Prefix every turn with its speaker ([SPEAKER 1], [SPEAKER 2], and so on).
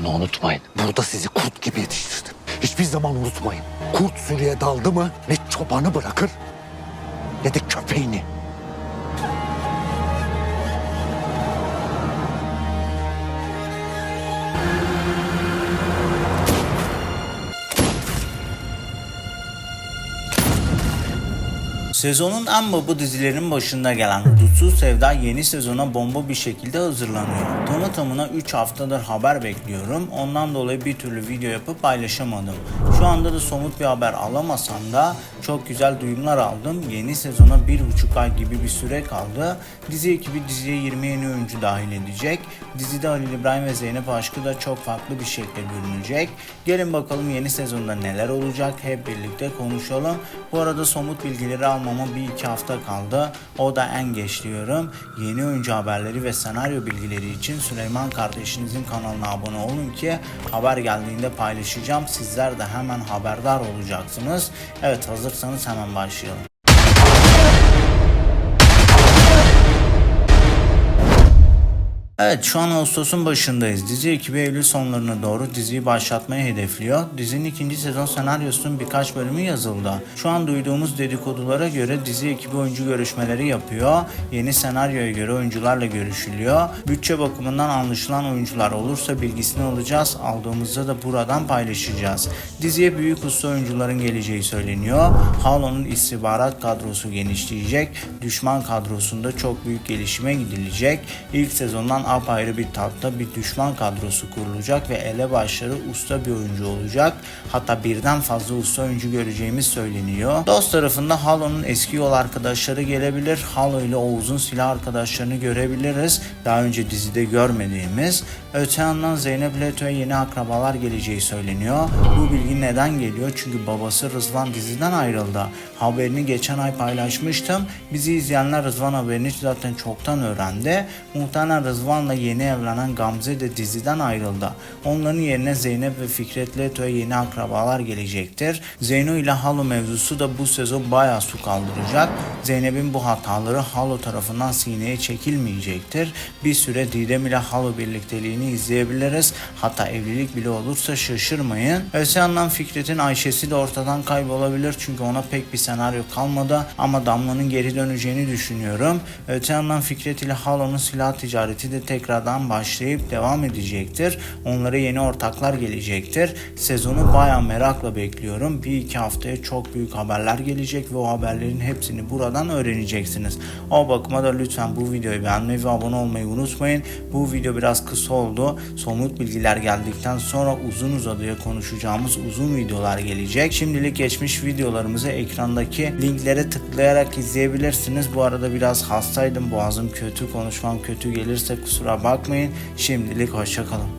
[SPEAKER 1] Bunu unutmayın. Burada sizi kurt gibi yetiştirdim. Hiçbir zaman unutmayın. Kurt sürüye daldı mı ne çobanı bırakır ne de köpeğini.
[SPEAKER 2] Sezonun en baba dizilerin başında gelen Hudutsuz Sevda yeni sezona bomba bir şekilde hazırlanıyor. Tamı tamına 3 haftadır haber bekliyorum. Ondan dolayı bir türlü video yapıp paylaşamadım. Şu anda da somut bir haber alamasam da çok güzel duyumlar aldım. Yeni sezona 1,5 ay gibi bir süre kaldı. Dizi ekibi diziye 20 yeni oyuncu dahil edecek. Dizide Halil İbrahim ve Zeynep Aşkı da çok farklı bir şekilde görünecek. Gelin bakalım yeni sezonda neler olacak hep birlikte konuşalım. Bu arada somut bilgileri almama bir iki hafta kaldı. O da en geç diyorum. Yeni oyuncu haberleri ve senaryo bilgileri için Süleyman kardeşinizin kanalına abone olun ki haber geldiğinde paylaşacağım. Sizler de hemen haberdar olacaksınız. Evet hazırsanız hemen başlayalım. Evet şu an Ağustos'un başındayız. Dizi ekibi Eylül sonlarına doğru diziyi başlatmayı hedefliyor. Dizinin ikinci sezon senaryosunun birkaç bölümü yazıldı. Şu an duyduğumuz dedikodulara göre dizi ekibi oyuncu görüşmeleri yapıyor. Yeni senaryoya göre oyuncularla görüşülüyor. Bütçe bakımından anlaşılan oyuncular olursa bilgisini alacağız. Aldığımızda da buradan paylaşacağız. Diziye büyük usta oyuncuların geleceği söyleniyor. Halo'nun istihbarat kadrosu genişleyecek. Düşman kadrosunda çok büyük gelişime gidilecek. İlk sezondan apayrı bir tatta bir düşman kadrosu kurulacak ve elebaşları usta bir oyuncu olacak. Hatta birden fazla usta oyuncu göreceğimiz söyleniyor. Dost tarafında Halo'nun eski yol arkadaşları gelebilir. Halo ile Oğuz'un silah arkadaşlarını görebiliriz. Daha önce dizide görmediğimiz. Öte yandan Zeynep Leto'ya yeni akrabalar geleceği söyleniyor. Bu bilgi neden geliyor? Çünkü babası Rızvan diziden ayrıldı. Haberini geçen ay paylaşmıştım. Bizi izleyenler Rızvan haberini zaten çoktan öğrendi. Muhtemelen Rızvan'la yeni evlenen Gamze de diziden ayrıldı. Onların yerine Zeynep ve Fikret Leto'ya yeni akrabalar gelecektir. Zeyno ile Halo mevzusu da bu sezon bayağı su kaldıracak. Zeynep'in bu hataları Halo tarafından sineye çekilmeyecektir. Bir süre Didem ile Halo birlikteliğini izleyebiliriz. Hatta evlilik bile olursa şaşırmayın. Öte yandan Fikret'in Ayşe'si de ortadan kaybolabilir çünkü ona pek bir senaryo kalmadı ama Damla'nın geri döneceğini düşünüyorum. Öte yandan Fikret ile Halo'nun silah ticareti de tekrardan başlayıp devam edecektir. Onlara yeni ortaklar gelecektir. Sezonu baya merakla bekliyorum. Bir iki haftaya çok büyük haberler gelecek ve o haberlerin hepsini buradan öğreneceksiniz. O bakıma da lütfen bu videoyu beğenmeyi ve abone olmayı unutmayın. Bu video biraz kısa oldu. Somut bilgiler geldikten sonra uzun uzadıya konuşacağımız uzun videolar gelecek. Şimdilik geçmiş videolarımızı ekrandaki linklere tıklayarak izleyebilirsiniz. Bu arada biraz hastaydım. Boğazım kötü, konuşmam kötü gelirse kusura bakmayın. Şimdilik hoşçakalın.